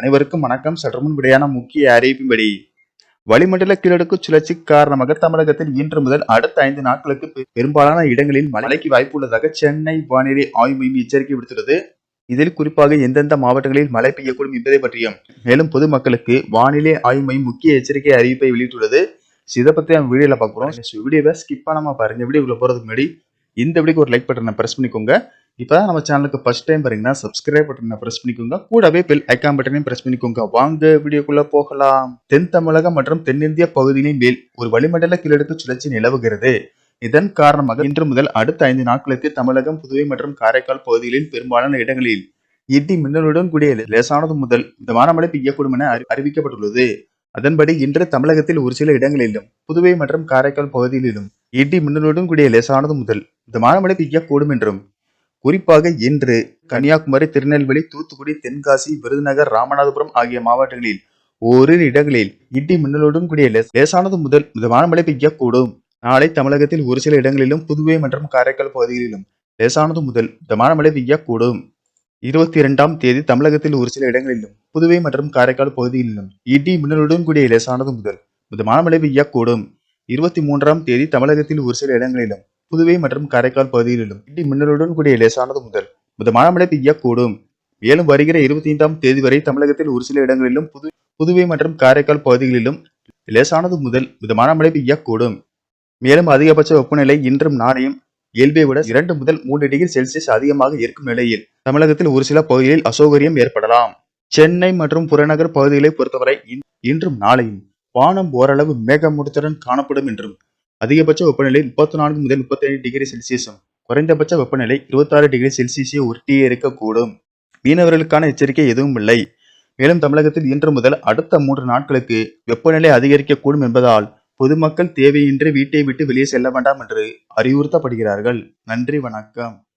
அனைவருக்கும் வணக்கம். சற்றுமுன் விடையான முக்கிய அறிவிப்பின்படி வளிமண்டல கீழடுக்கு சுழற்சி காரணமாக தமிழகத்தில் இன்று முதல் அடுத்த ஐந்து நாட்களுக்கு பெரும்பாலான இடங்களில் மழைக்கு வாய்ப்பு உள்ளதாக சென்னை வானிலை ஆய்வு மையம் எச்சரிக்கை விடுத்துள்ளது. இதில் குறிப்பாக எந்தெந்த மாவட்டங்களில் மழை பெய்யக்கூடும் என்பதை பற்றியும் மேலும் பொதுமக்களுக்கு வானிலை ஆய்வு மையம் முக்கிய எச்சரிக்கை அறிவிப்பை வெளியிட்டுள்ளது. இதை பத்தி நம்ம வீடியோல பார்க்க போறோம். வீடியோவை ஸ்கிப் பண்ணாமல் பாருங்க. வீடியோக்குள்ள போகிறதுக்கு முன்னாடி இந்த வீடியோக்கு ஒரு லைக் பட்டனை ப்ரெஸ் பண்ணிக்கோங்க. இப்போ நம்ம சேனலுக்கு ஃபர்ஸ்ட் டைம் பாருங்கன்னா சப்ஸ்கிரைப் பட்டனை ப்ரெஸ் பண்ணிக்கோங்க. கூடவே பெல் ஐக்கான் பட்டனையும் ப்ரெஸ் பண்ணிக்கோங்க. வாங்க வீடியோக்குள்ளே போகலாம். தென் தமிழகம் மற்றும் தென்னிந்திய பகுதிகளின் மேல் ஒரு வளிமண்டல கீழடுக்கு சுழற்சி நிலவுகிறது. இதன் காரணமாக இன்று முதல் அடுத்த ஐந்து நாட்களுக்கு தமிழகம் புதுவை மற்றும் காரைக்கால் பகுதிகளில் பெரும்பாலான இடங்களில் இடி மின்னலுடன் கூடிய லேசானது முதல் மிதமான மழை பெய்யக்கூடும் என அறி- அறிவிக்கப்பட்டுள்ளது. அதன்படி இன்று தமிழகத்தில் ஒரு சில இடங்களிலும் புதுவை மற்றும் காரைக்கால் பகுதிகளிலும் இடி மின்னலுடன் கூடிய லேசானது முதல் மிதமான மழை பெய்யக்கூடும் என்றும் குறிப்பாக இன்று கன்னியாகுமரி திருநெல்வேலி தூத்துக்குடி தென்காசி விருதுநகர் ராமநாதபுரம் ஆகிய மாவட்டங்களில் ஓரிரு இடங்களில் இடி மின்னலுடன் கூடிய லேசானது முதல் மிதமான மழை பெய்யக்கூடும். நாளை தமிழகத்தில் ஒரு சில இடங்களிலும் புதுவை மற்றும் காரைக்கால் பகுதிகளிலும் லேசானது முதல் மிதமான மழை பெய்யக்கூடும். இருபத்தி இரண்டாம் தேதி தமிழகத்தில் ஒரு சில இடங்களிலும் புதுவை மற்றும் காரைக்கால் பகுதிகளிலும் இடி மின்னலுடன் கூடிய லேசானது முதல் மிதமான மழை பெய்யக்கூடும். இருபத்தி மூன்றாம் தேதி தமிழகத்தில் ஒரு சில இடங்களிலும் புதுவை மற்றும் காரைக்கால் பகுதிகளிலும் இடி மின்னலுடன் கூடிய லேசானது முதல் மிதமான மழை பெய்யக்கூடும். மேலும் வருகிற இருபத்தி ஐந்தாம் தேதி வரை தமிழகத்தில் ஒரு சில இடங்களிலும் புது புதுவை மற்றும் காரைக்கால் பகுதிகளிலும் லேசானது முதல் மிதமான மழை பெய்யக்கூடும். மேலும் அதிகபட்ச வெப்பநிலை இன்றும் நாளையும் இயல்பை விட இரண்டு முதல் மூன்று டிகிரி செல்சியஸ் அதிகமாக இருக்கும் நிலையில் தமிழகத்தில் ஒரு சில பகுதிகளில் அசௌகரியம் ஏற்படலாம். சென்னை மற்றும் புறநகர் பகுதிகளை பொறுத்தவரை இன்- இன்றும் நாளையும் வானம் ஓரளவு மேகமூட்டத்துடன் காணப்படும் என்றும் அதிகபட்ச வெப்பநிலை முப்பத்தி நான்கு முதல் முப்பத்தி ஐந்து டிகிரி செல்சியஸும் குறைந்தபட்ச வெப்பநிலை இருபத்தாறு டிகிரி செல்சியஸை ஒட்டியே இருக்கக்கூடும் மீனவர்களுக்கான எச்சரிக்கை எதுவும் இல்லை. மேலும் தமிழகத்தில் இன்று முதல் அடுத்த மூன்று நாட்களுக்கு வெப்பநிலை அதிகரிக்கக்கூடும் என்பதால் பொதுமக்கள் தேவையின்றி வீட்டை விட்டு வெளியே செல்ல வேண்டாம் என்று அறிவுறுத்தப்படுகிறார்கள். நன்றி வணக்கம்.